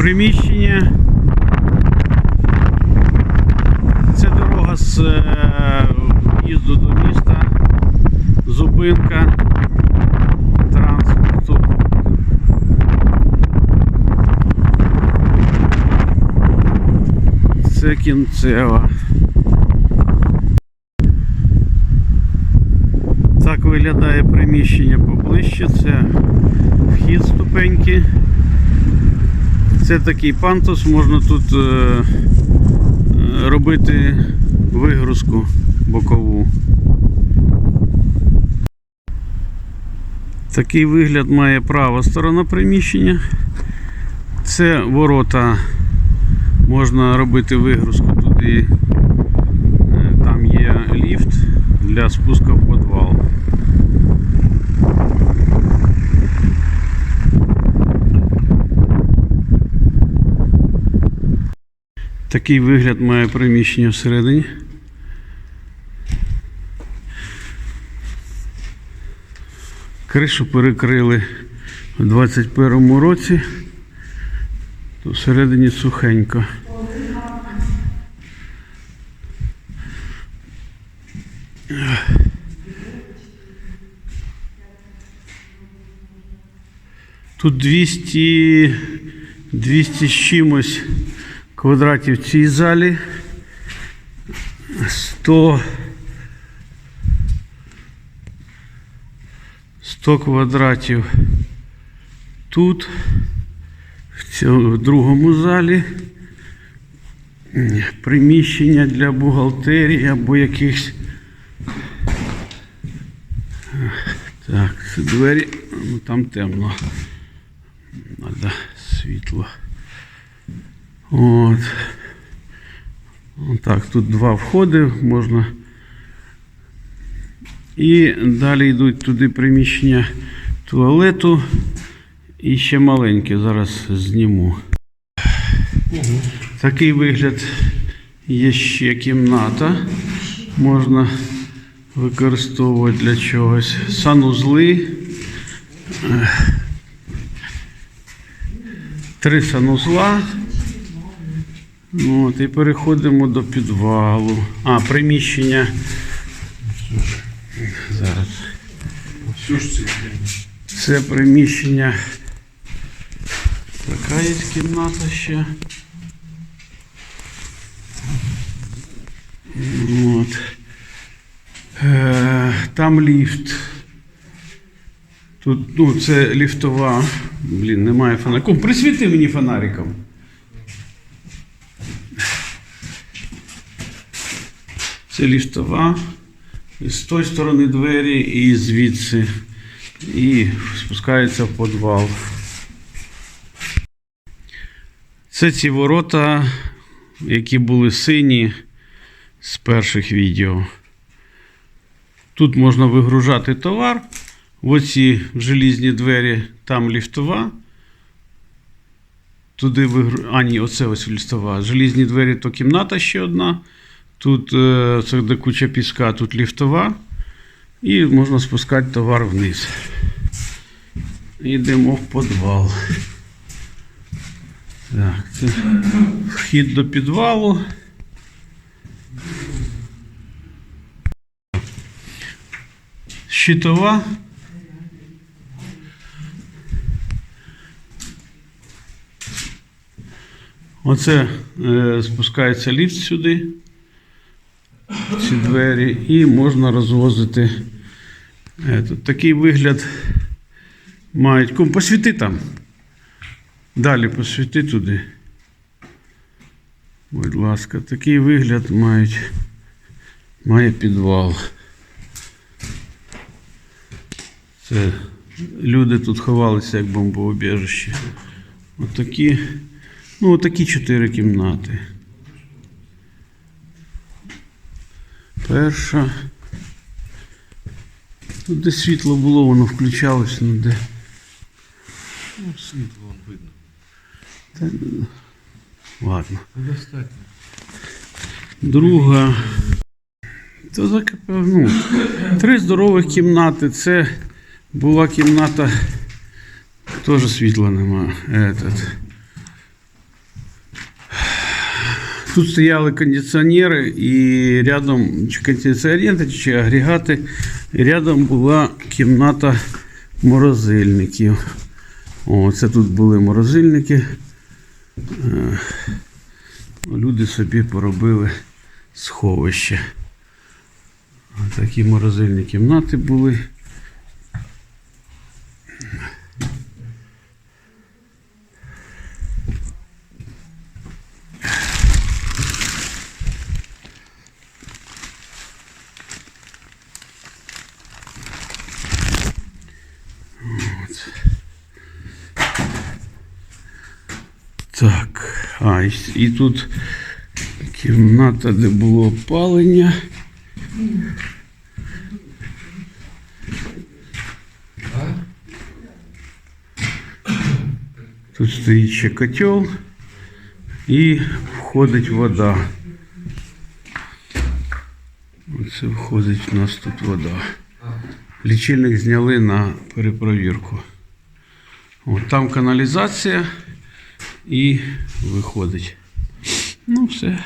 приміщення. Це дорога з е, в'їзду до міста, зупинка транспорту. Це кінцева. Так виглядає приміщення поближче. Це вхід ступеньки. Це такий пантус, можна тут е, е, робити вигрузку бокову. Такий вигляд має права сторона приміщення. Це ворота. Можна робити вигрузку туди. Е, Там є ліфт для спуску в підвал. Такий вигляд має приміщення всередині. Кришу перекрили у 21 році, то всередині сухенько. Тут 200, 200 з чимось квадратів в цій залі. 100, 100 квадратів тут, в, цьому, другому залі. Приміщення для бухгалтерії або якихось. Так, це двері, ну там темно. Надо світло. От. Так, тут два входи можна. І далі йдуть туди приміщення туалету. І ще маленьке, зараз зніму. Такий вигляд є ще кімната. Можна використовувати для чогось. Санузли. Три санузла. От, і переходимо до підвалу. А, приміщення. Зараз. Це приміщення. Така є кімната ще. От. Е, там ліфт. Тут, ну, це ліфтова. Блін, немає фонариком. Присвіти мені фонариком. Це ліфтова. З тої сторони двері і звідси. І спускається в підвал. Це ці ворота, які були сині з перших відео. Тут можна вигружати товар. Оці желізні двері, там ліфтова. Туди вигру... А, ні, оце ось ліфтова. Желізні двері то кімната ще одна. Тут е, це де куча піска, тут ліфтова. І можна спускати товар вниз. Йдемо в підвал. Так, це вхід до підвалу. Щитова. Оце е, спускається ліфт сюди, ці двері, і можна розвозити. Е, такий вигляд мають. Кум, посвіти там. Далі посвіти туди. Будь ласка, такий вигляд мають. Має підвал. Це люди тут ховалися як бомбоубіжище. Отакі. Ну, отакі чотири кімнати. Перша. Тут де світло було, воно включалось, ну де. Ну, світло вон видно. Та, ладно. Недостатньо. Друга. То так, ну, три здорових кімнати. Це була кімната. Теж світла нема. Этот. Тут стояли кондиціонери і рядом чи кондиціонери, чи агрегати, і рядом була кімната морозильників. О, це тут були морозильники. Е, Люди собі поробили сховище. Такі морозильні кімнати були. Так, а, і, і тут кімната, де було опалення. Тут стоїть ще котел і входить вода. Оце входить у нас тут вода. Лічильник зняли на перепровірку. От там каналізація і виходить. Ну, все.